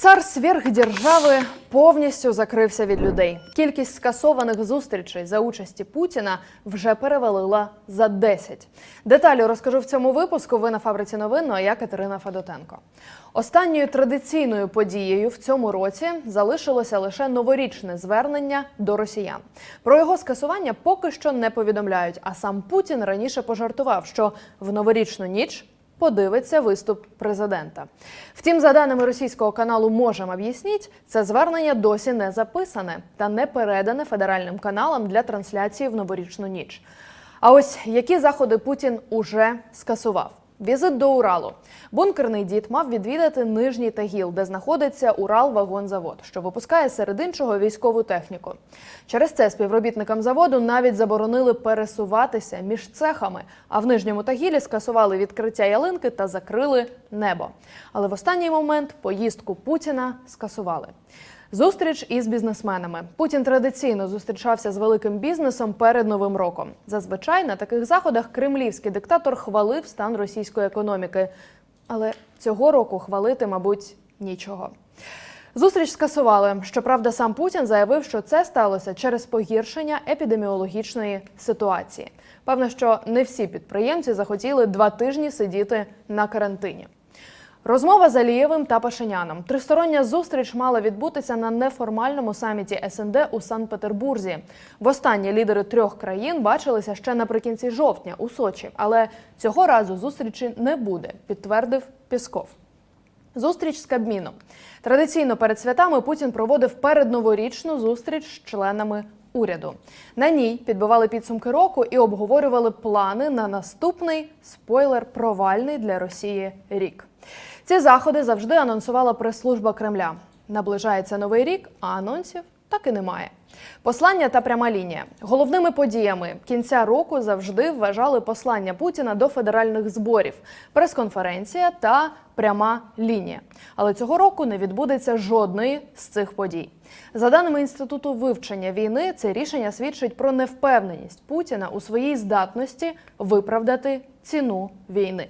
Цар сверхдержави повністю закрився від людей. Кількість скасованих зустрічей за участі Путіна вже перевалила за 10. Деталі розкажу в цьому випуску. Ви на фабриці новин. Ну, а я Катерина Федотенко. Останньою традиційною подією в цьому році залишилося лише новорічне звернення до росіян. Про його скасування поки що не повідомляють. А сам Путін раніше пожартував, що в новорічну ніч подивиться виступ президента. Втім, за даними російського каналу можемо об'ясніть», це звернення досі не записане та не передане федеральним каналам для трансляції в новорічну ніч. А ось які заходи Путін уже скасував. Візит до Уралу. Бункерний дід мав відвідати Нижній Тагіл, де знаходиться Урал-вагонзавод, що випускає серед іншого військову техніку. Через це співробітникам заводу навіть заборонили пересуватися між цехами, а в Нижньому Тагілі скасували відкриття ялинки та закрили небо. Але в останній момент поїздку Путіна скасували. Зустріч із бізнесменами. Путін традиційно зустрічався з великим бізнесом перед новим роком. Зазвичай на таких заходах кремлівський диктатор хвалив стан російської економіки. Але цього року хвалити, мабуть, нічого. Зустріч скасували. Щоправда, сам Путін заявив, що це сталося через погіршення епідеміологічної ситуації. Певно, що не всі підприємці захотіли два тижні сидіти на карантині. Розмова з Алієвим та Пашиняном. Тристороння зустріч мала відбутися на неформальному саміті СНД у Санкт-Петербурзі. Востаннє лідери трьох країн бачилися ще наприкінці жовтня у Сочі, але цього разу зустрічі не буде, підтвердив Пісков. Зустріч з Кабміном. Традиційно перед святами Путін проводив передноворічну зустріч з членами уряду. На ній підбивали підсумки року і обговорювали плани на наступний спойлер провальний для Росії рік. Ці заходи завжди анонсувала прес-служба Кремля. Наближається новий рік, а анонсів так і немає. Послання та пряма лінія. Головними подіями кінця року завжди вважали послання Путіна до федеральних зборів, прес-конференція та пряма лінія. Але цього року не відбудеться жодної з цих подій. За даними інституту вивчення війни, це рішення свідчить про невпевненість Путіна у своїй здатності виправдати ціну війни.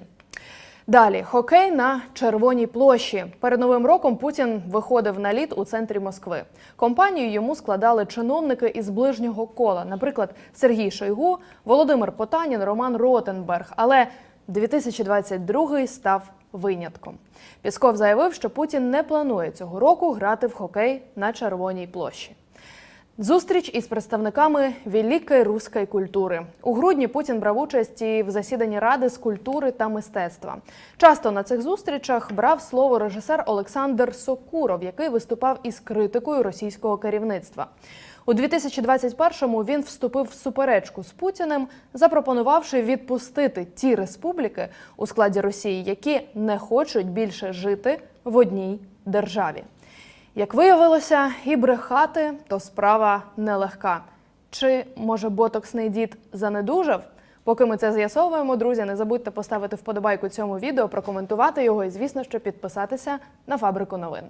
Далі хокей на червоній площі. Перед новим роком Путін виходив на лід у центрі Москви. Компанію йому складали чиновники із ближнього кола, наприклад, Сергій Шойгу, Володимир Потанін, Роман Ротенберг. Але 2022 став винятком. Пісков заявив, що Путін не планує цього року грати в хокей на червоній площі. Зустріч із представниками великої руської культури у грудні. Путін брав участь і в засіданні ради з культури та мистецтва. Часто на цих зустрічах брав слово режисер Олександр Сокуров, який виступав із критикою російського керівництва. У 2021-му він вступив в суперечку з Путіним, запропонувавши відпустити ті республіки у складі Росії, які не хочуть більше жити в одній державі. Як виявилося, і брехати то справа нелегка. Чи може ботоксний дід занедужав? Поки ми це з'ясовуємо, друзі, не забудьте поставити вподобайку цьому відео, прокоментувати його і, звісно, що підписатися на фабрику новин.